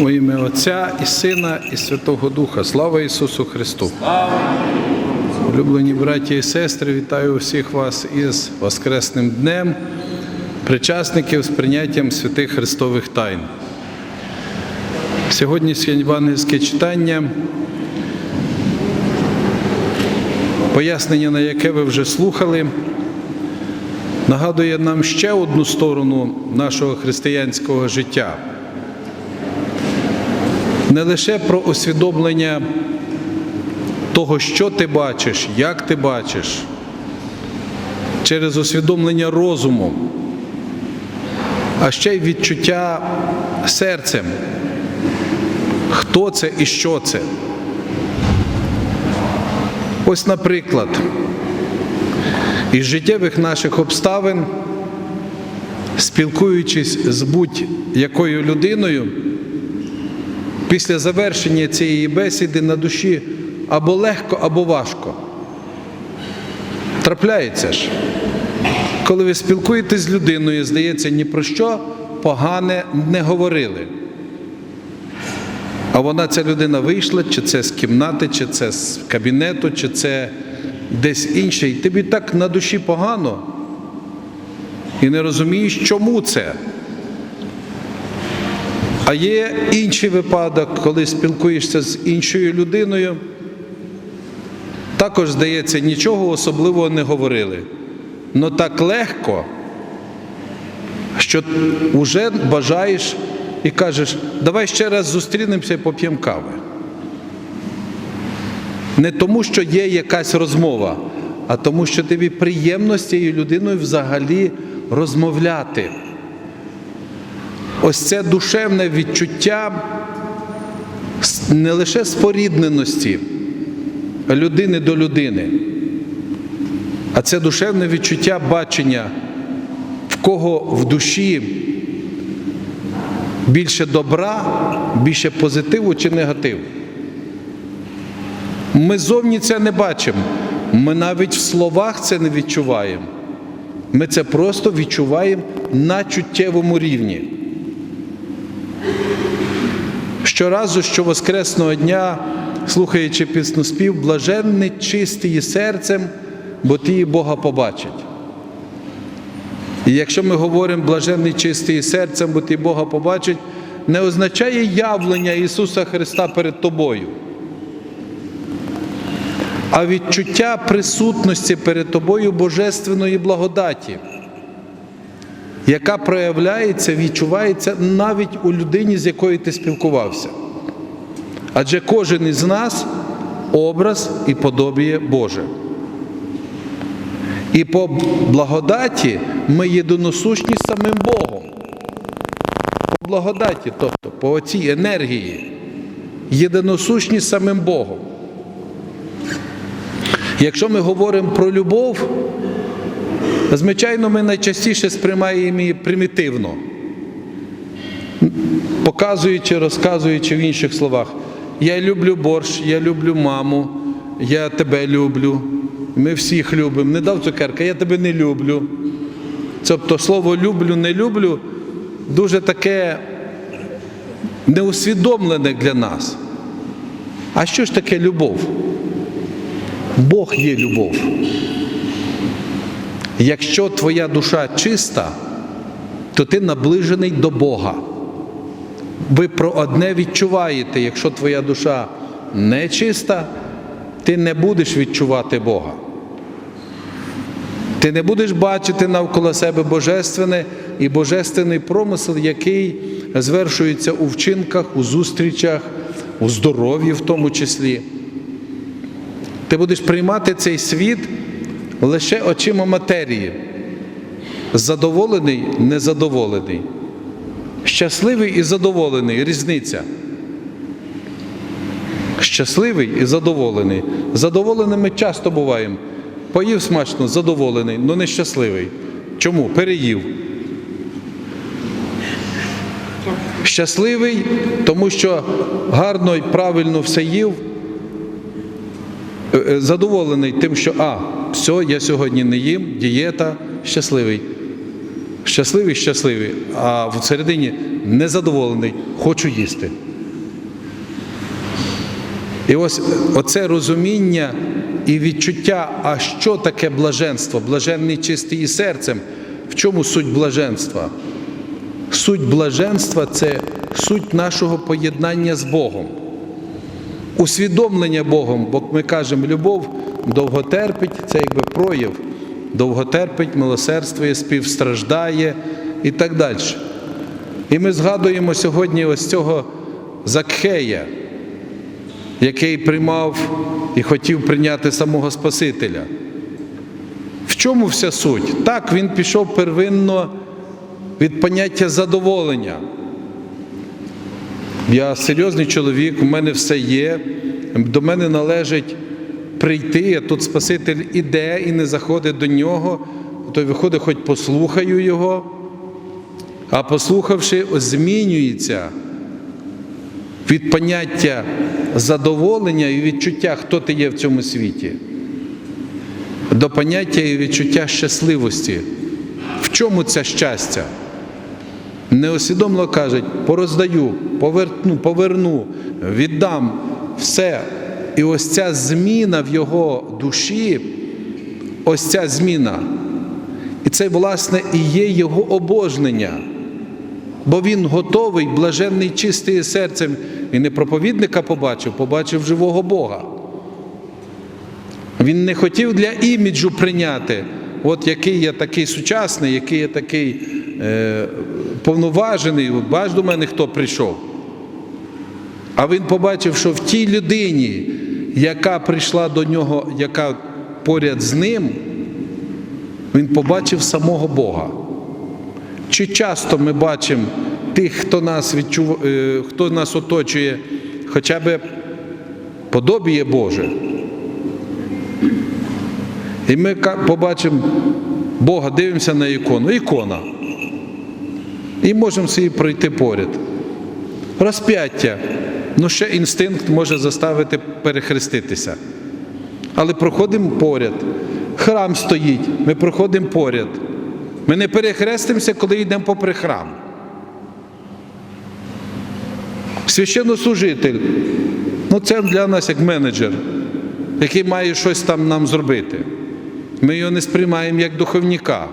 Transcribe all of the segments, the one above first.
У ім'я Отця і Сина, і Святого Духа. Слава Ісусу Христу! Улюблені браті і сестри, вітаю усіх вас із Воскресним днем, причасників з прийняттям святих Христових тайн. Сьогоднішнє євангельське читання, пояснення, на яке ви вже слухали, нагадує нам ще одну сторону нашого християнського життя. Не лише про усвідомлення того, що ти бачиш, як ти бачиш, через усвідомлення розуму, а ще й відчуття серцем, хто це і що це. Ось, наприклад, із життєвих наших обставин, спілкуючись з будь-якою людиною, після завершення цієї бесіди на душі або легко, або важко. Трапляється ж. Коли ви спілкуєтесь з людиною, здається, ні про що погане не говорили. А вона, ця людина вийшла, чи це з кімнати, чи це з кабінету, чи це десь інше. І тобі так на душі погано. І не розумієш, чому це. А є інший випадок, коли спілкуєшся з іншою людиною, також, здається, нічого особливого не говорили. Но так легко, що вже бажаєш і кажеш, давай ще раз зустрінемося і поп'ємо кави. Не тому, що є якась розмова, а тому, що тобі приємно з цією людиною взагалі розмовляти. Ось це душевне відчуття не лише спорідненості людини до людини, а це душевне відчуття бачення, в кого в душі більше добра, більше позитиву чи негативу. Ми зовні це не бачимо, ми навіть в словах це не відчуваємо. Ми це просто відчуваємо на чуттєвому рівні. Щоразу, що Воскресного дня, слухаючи пісноспів, блаженний чистий серцем, бо ті Бога побачать. І якщо ми говоримо блаженний чистий серцем, бо ти Бога побачить, не означає явлення Ісуса Христа перед тобою, а відчуття присутності перед тобою Божественної благодаті, яка проявляється, відчувається навіть у людині, з якою ти спілкувався. Адже кожен із нас образ і подобіє Боже. І по благодаті ми єдиносущні самим Богом. По благодаті, тобто по цій енергії, єдиносущні самим Богом. Якщо ми говоримо про любов, звичайно, ми найчастіше сприймаємо її примітивно, показуючи, розказуючи в інших словах. Я люблю борщ, я люблю маму, я тебе люблю. Ми всіх любимо. Не дав цукерка, я тебе не люблю. Тобто слово люблю, не люблю дуже таке неусвідомлене для нас. А що ж таке любов? Бог є любов. Якщо твоя душа чиста, то ти наближений до Бога. Ви про одне відчуваєте, якщо твоя душа не чиста, ти не будеш відчувати Бога. Ти не будеш бачити навколо себе божественне і божественний промисел, який звершується у вчинках, у зустрічах, у здоров'ї в тому числі. Ти будеш приймати цей світ лише очима матерії. Задоволений, незадоволений. Щасливий і задоволений різниця. Щасливий і задоволений. Задоволеними часто буваємо. Поїв смачно, задоволений, але не щасливий. Чому? Переїв. Щасливий, тому що гарно і правильно все їв. Задоволений тим, що а, все, я сьогодні не їм, дієта щасливий. Щасливий, щасливий, а всередині незадоволений, хочу їсти. І ось оце розуміння і відчуття, а що таке блаженство, блаженний чистий і серцем. В чому суть блаженства? Суть блаженства це суть нашого поєднання з Богом. Усвідомлення Богом, бо ми кажемо, любов довготерпить, це якби прояв, довготерпить, милосердствує, співстраждає і так далі. І ми згадуємо сьогодні ось цього Закхея, який приймав і хотів прийняти самого Спасителя. В чому вся суть? Так, він пішов первинно від поняття задоволення. Я серйозний чоловік, у мене все є, до мене належить прийти, а тут Спаситель іде і не заходить до нього, то виходить, хоч послухаю його, а послухавши, змінюється від поняття задоволення і відчуття, хто ти є в цьому світі, до поняття і відчуття щасливості. В чому це щастя? Неосвідомлено кажуть, пороздаю, поверну, поверну, віддам все. І ось ця зміна в його душі, ось ця зміна. І це, власне, і є його обожнення. Бо він готовий, блаженний, чистий серцем. І не проповідника побачив, побачив живого Бога. Він не хотів для іміджу прийняти, от який я такий сучасний, який я такий е, повноважений, бач до мене, хто прийшов. А він побачив, що в тій людині, яка прийшла до нього, яка поряд з ним, він побачив самого Бога. Чи часто ми бачимо тих, хто нас відчув... е, хто нас оточує, хоча б подобіє Боже? І ми побачимо Бога, дивимося на ікону. Ікона. І можемо собі пройти поряд. Розп'яття. Ну, ще інстинкт може заставити перехреститися. Але проходимо поряд. Храм стоїть, ми проходимо поряд. Ми не перехрестимося, коли йдемо попри храм. Священнослужитель, ну це для нас як менеджер, який має щось там нам зробити. Ми його не сприймаємо як духовника.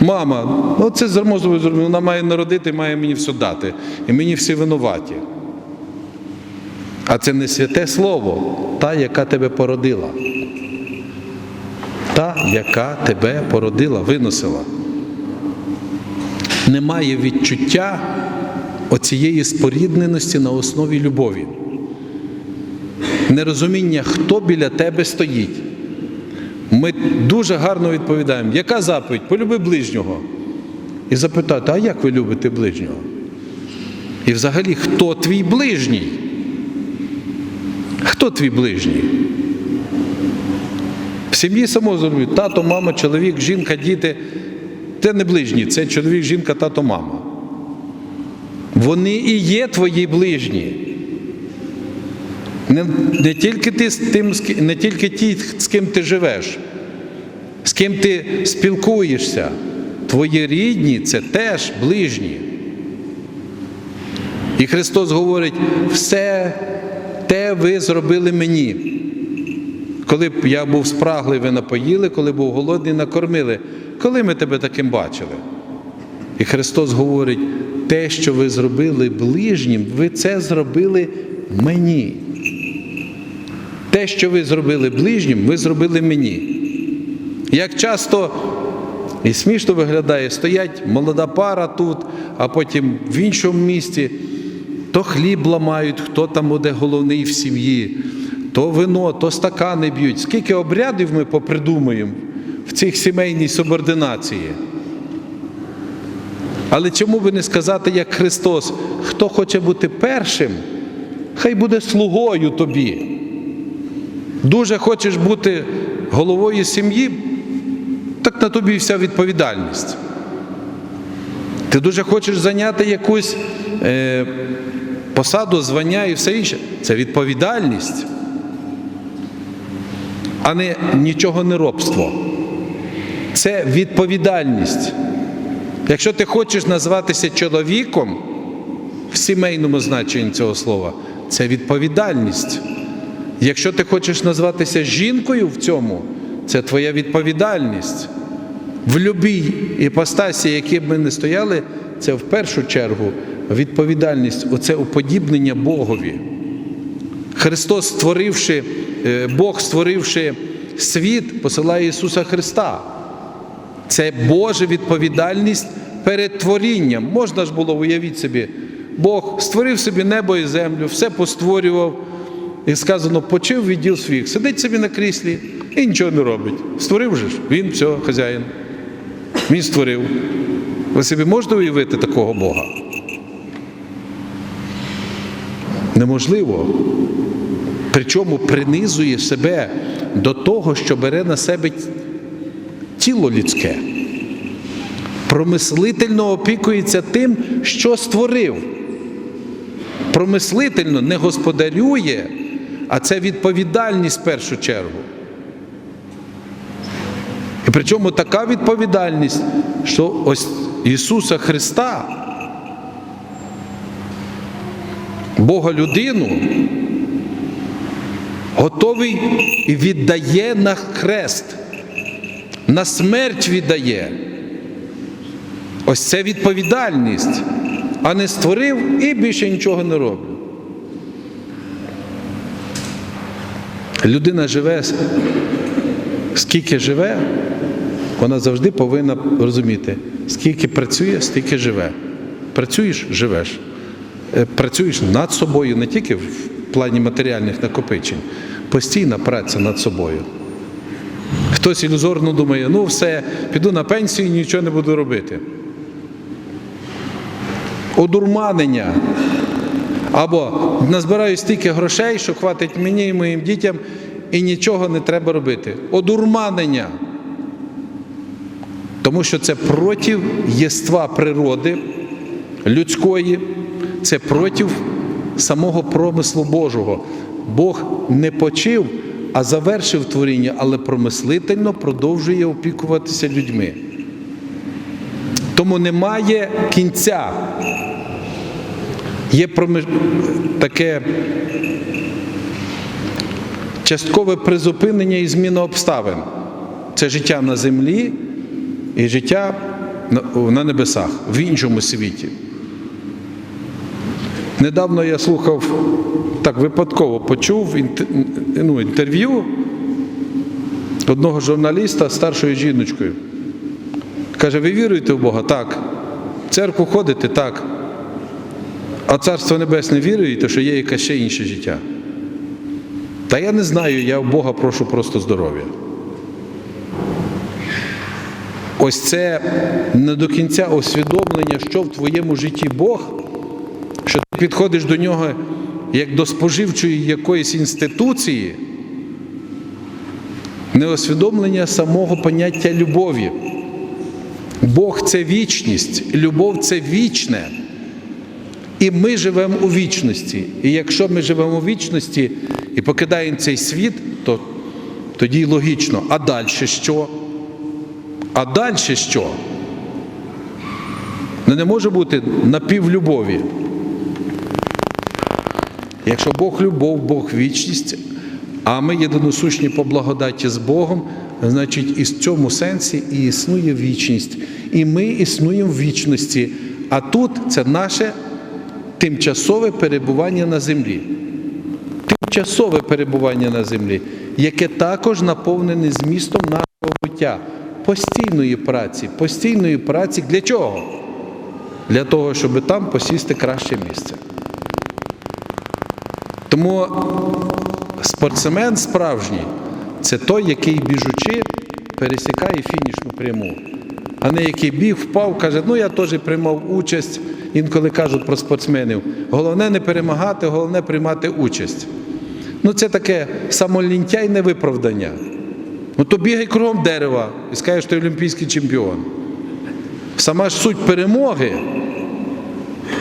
Мама, ну це зробила, вона має народити, має мені все дати. І мені всі винуваті. А це не святе слово, та, яка тебе породила. Та, яка тебе породила, виносила. Немає відчуття оцієї спорідненості на основі любові. Нерозуміння, хто біля тебе стоїть. Ми дуже гарно відповідаємо, яка заповідь? Полюби ближнього. І запитати, а як ви любите ближнього? І взагалі, хто твій ближній? Хто твій ближній? В сім'ї само зробить тато, мама, чоловік, жінка, діти. Це не ближні, це чоловік, жінка, тато, мама. Вони і є твої ближні. Не, не тільки ти з тим, не тільки ті, з ким ти живеш, з ким ти спілкуєшся. Твої рідні це теж ближні. І Христос говорить, все те ви зробили мені. Коли б я був спраглий, ви напоїли, коли був голодний, накормили. Коли ми тебе таким бачили? І Христос говорить, те, що ви зробили ближнім, ви це зробили мені. Те, що ви зробили ближнім, ви зробили мені. Як часто і смішно виглядає, стоять молода пара тут, а потім в іншому місті, то хліб ламають, хто там буде головний в сім'ї, то вино, то стакани б'ють. Скільки обрядів ми попридумуємо в цих сімейній субординації. Але чому би не сказати, як Христос, хто хоче бути першим, хай буде слугою тобі. Дуже хочеш бути головою сім'ї, так на тобі вся відповідальність. Ти дуже хочеш зайняти якусь е, посаду, звання і все інше. Це відповідальність, а не нічого не робство. Це відповідальність. Якщо ти хочеш назватися чоловіком в сімейному значенні цього слова, це відповідальність. Якщо ти хочеш назватися жінкою в цьому, це твоя відповідальність. В любій іпостасі, які б ми не стояли, це в першу чергу відповідальність, оце уподібнення Богові. Христос, створивши, е, Бог, створивши світ, посилає Ісуса Христа. Це Божа відповідальність перед творінням. Можна ж було уявіть собі, Бог створив собі небо і землю, все постворював. І сказано, почив відділ свій. Сидить собі на кріслі і нічого не робить. Створив же ж, він все, хазяїн. Він створив. Ви собі можете уявити такого Бога? Неможливо. Причому принизує себе до того, що бере на себе тіло людське. Промислительно опікується тим, що створив. Промислительно не господарює, а це відповідальність в першу чергу. І причому така відповідальність, що ось Ісуса Христа, Бога людину, готовий і віддає на хрест, на смерть віддає. Ось це відповідальність, а не створив і більше нічого не роблю. Людина живе, скільки живе, вона завжди повинна розуміти, скільки працює, стільки живе. Працюєш живеш. Е, Працюєш над собою не тільки в плані матеріальних накопичень, постійна праця над собою. Хтось ілюзорно думає, ну все, піду на пенсію і нічого не буду робити. Одурманення. Або назбираю стільки грошей, що хватить мені і моїм дітям, і нічого не треба робити. Одурманення. Тому що це проти єства природи людської, це проти самого промислу Божого. Бог не почив, а завершив творіння, але промислительно продовжує опікуватися людьми. Тому немає кінця. Є таке часткове призупинення і зміна обставин. Це життя на землі і життя на- небесах, в іншому світі. Недавно я слухав, так випадково почув ну, інтерв'ю одного журналіста з старшою жіночкою. Каже, ви віруєте в Бога? Так. В церкву ходите? Так. А Царство Небесне віруєте, що є якесь ще інше життя? Та я не знаю, я в Бога прошу просто здоров'я. Ось це не до кінця усвідомлення, що в твоєму житті Бог, що ти підходиш до нього як до споживчої якоїсь інституції, не усвідомлення самого поняття любові. Бог це вічність, любов це вічне. І ми живемо у вічності. І якщо ми живемо у вічності і покидаємо цей світ, то тоді логічно. А далі що? А далі що? Ну не може бути напівлюбові. Якщо Бог любов, Бог вічність, а ми єдиносущні по благодаті з Богом, значить і в цьому сенсі і існує вічність. І ми існуємо в вічності. А тут це наше тимчасове перебування на землі. Тимчасове перебування на землі, яке також наповнене змістом нашого буття, постійної праці, постійної праці для чого? Для того, щоб там посісти краще місце. Тому спортсмен справжній це той, який біжучи, пересікає фінішну пряму, а не який біг, впав, каже, ну я теж приймав участь. Інколи кажуть про спортсменів. Головне не перемагати, головне приймати участь. Ну це таке самолінтяйне виправдання. Ну то бігай кругом дерева і скажеш, що ти олімпійський чемпіон. Сама ж суть перемоги,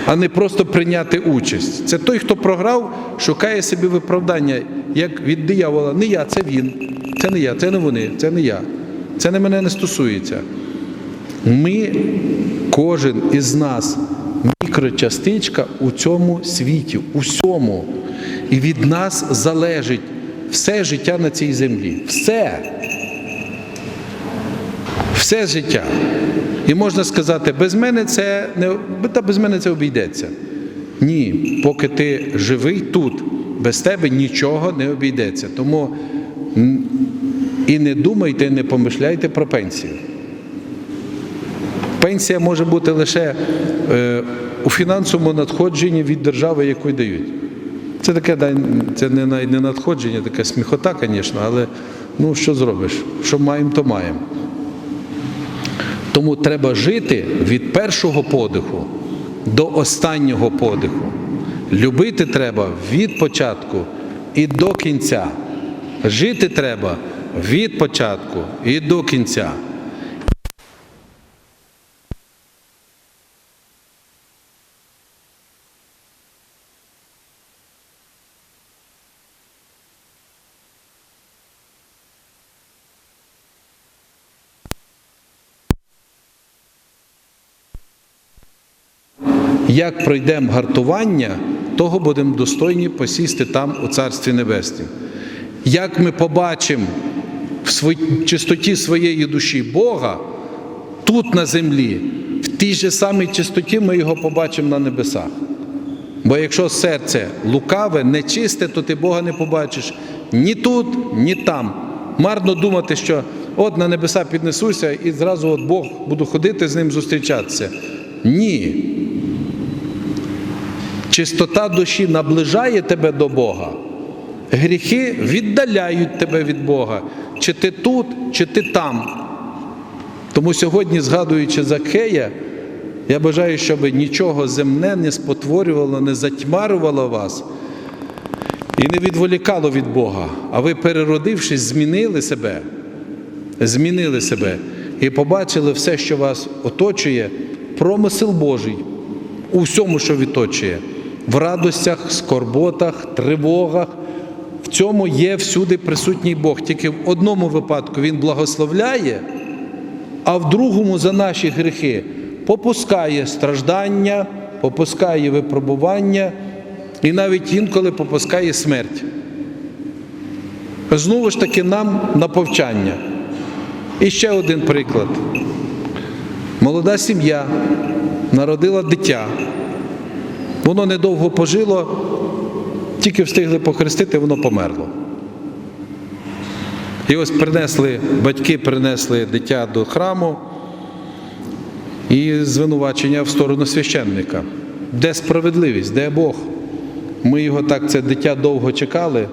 а не просто прийняти участь. Це той, хто програв, шукає собі виправдання, як від диявола. Не я, це він, це не я, це не вони, це не я. Це не мене не стосується. Ми, кожен із нас, мікрочастичка у цьому світі, усьому. І від нас залежить все життя на цій землі. Все. Все життя. І можна сказати, без мене це не та без мене це обійдеться. Ні, поки ти живий тут, без тебе нічого не обійдеться. Тому і не думайте, і не помишляйте про пенсію. Пенсія може бути лише е, у фінансовому надходженні від держави, яку дають. Це таке це не, надходження, таке сміхота, звісно, але ну що зробиш? Що маємо, то маємо. Тому треба жити від першого подиху до останнього подиху. Любити треба від початку і до кінця. Жити треба від початку і до кінця. Як пройдемо гартування, того будемо достойні посісти там у Царстві Небеснім. Як ми побачимо в чистоті своєї душі Бога тут на землі, в тій же самій чистоті ми його побачимо на небесах. Бо якщо серце лукаве, нечисте, то ти Бога не побачиш ні тут, ні там. Марно думати, що от на небеса піднесуся і зразу от Бог буду ходити з ним зустрічатися. Ні. Чистота душі наближає тебе до Бога. Гріхи віддаляють тебе від Бога. Чи ти тут, чи ти там. Тому сьогодні, згадуючи Закхея, я бажаю, щоб нічого земне не спотворювало, не затьмарювало вас і не відволікало від Бога. А ви, переродившись, змінили себе, змінили себе і побачили все, що вас оточує, промисел Божий у всьому, що відточує, в радостях, скорботах, тривогах. В цьому є всюди присутній Бог. Тільки в одному випадку Він благословляє, а в другому за наші гріхи попускає страждання, попускає випробування і навіть інколи попускає смерть. Знову ж таки, нам на повчання. І ще один приклад. Молода сім'я народила дитя. Воно недовго пожило, тільки встигли похрестити, воно померло. І ось принесли, батьки принесли дитя до храму і звинувачення в сторону священника. Де справедливість, де Бог? Ми його так, це дитя довго чекали,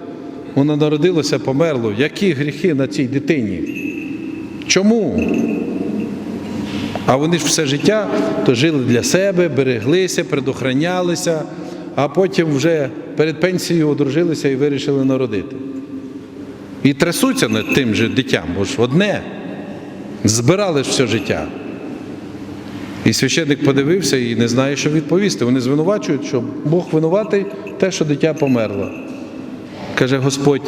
воно народилося, померло. Які гріхи на цій дитині? Чому? А вони ж все життя то жили для себе, береглися, предохранялися, а потім вже перед пенсією одружилися і вирішили народити. І трясуться над тим же дитям, бо ж одне. Збирали ж все життя. І священник подивився і не знає, що відповісти. Вони звинувачують, що Бог винуватий те, що дитя померло. Каже Господь,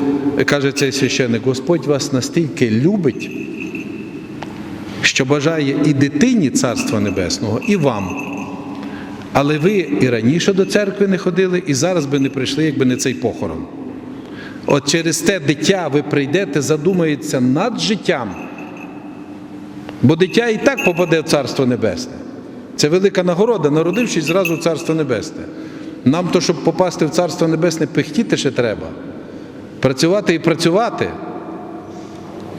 каже цей священник, Господь вас настільки любить, що бажає і дитині Царства Небесного, і вам. Але ви і раніше до церкви не ходили, і зараз би не прийшли, якби не цей похорон. От через те дитя ви прийдете, задумається над життям. Бо дитя і так попаде в Царство Небесне. Це велика нагорода, народившись зразу в Царство Небесне. Нам то, щоб попасти в Царство Небесне, пихтіти ще треба. Працювати і працювати,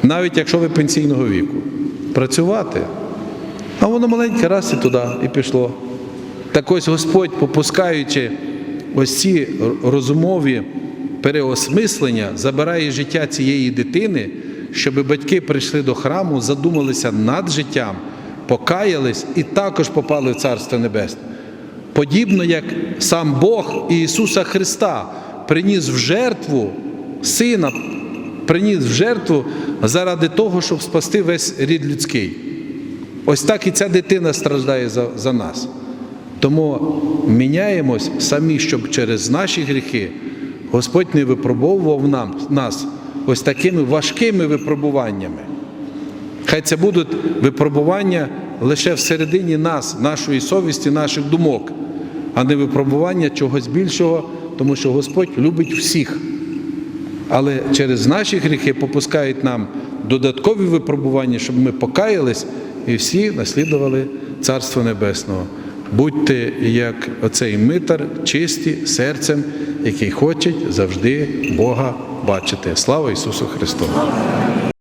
навіть якщо ви пенсійного віку. Працювати. А воно маленьке раз і туди, і пішло. Так ось Господь, попускаючи ось ці розумові переосмислення, забирає життя цієї дитини, щоб батьки прийшли до храму, задумалися над життям, покаялись і також попали в Царство Небесне. Подібно як сам Бог і Ісуса Христа приніс в жертву Сина, приніс в жертву заради того, щоб спасти весь рід людський. Ось так і ця дитина страждає за, за нас. Тому міняємось самі, щоб через наші гріхи Господь не випробовував нам, нас ось такими важкими випробуваннями. Хай це будуть випробування лише всередині нас, нашої совісті, наших думок. а не випробування чогось більшого, тому що Господь любить всіх. Але через наші гріхи попускають нам додаткові випробування, щоб ми покаялись і всі наслідували Царство Небесного. Будьте як оцей митар, чисті серцем, який хоче завжди Бога бачити. Слава Ісусу Христу!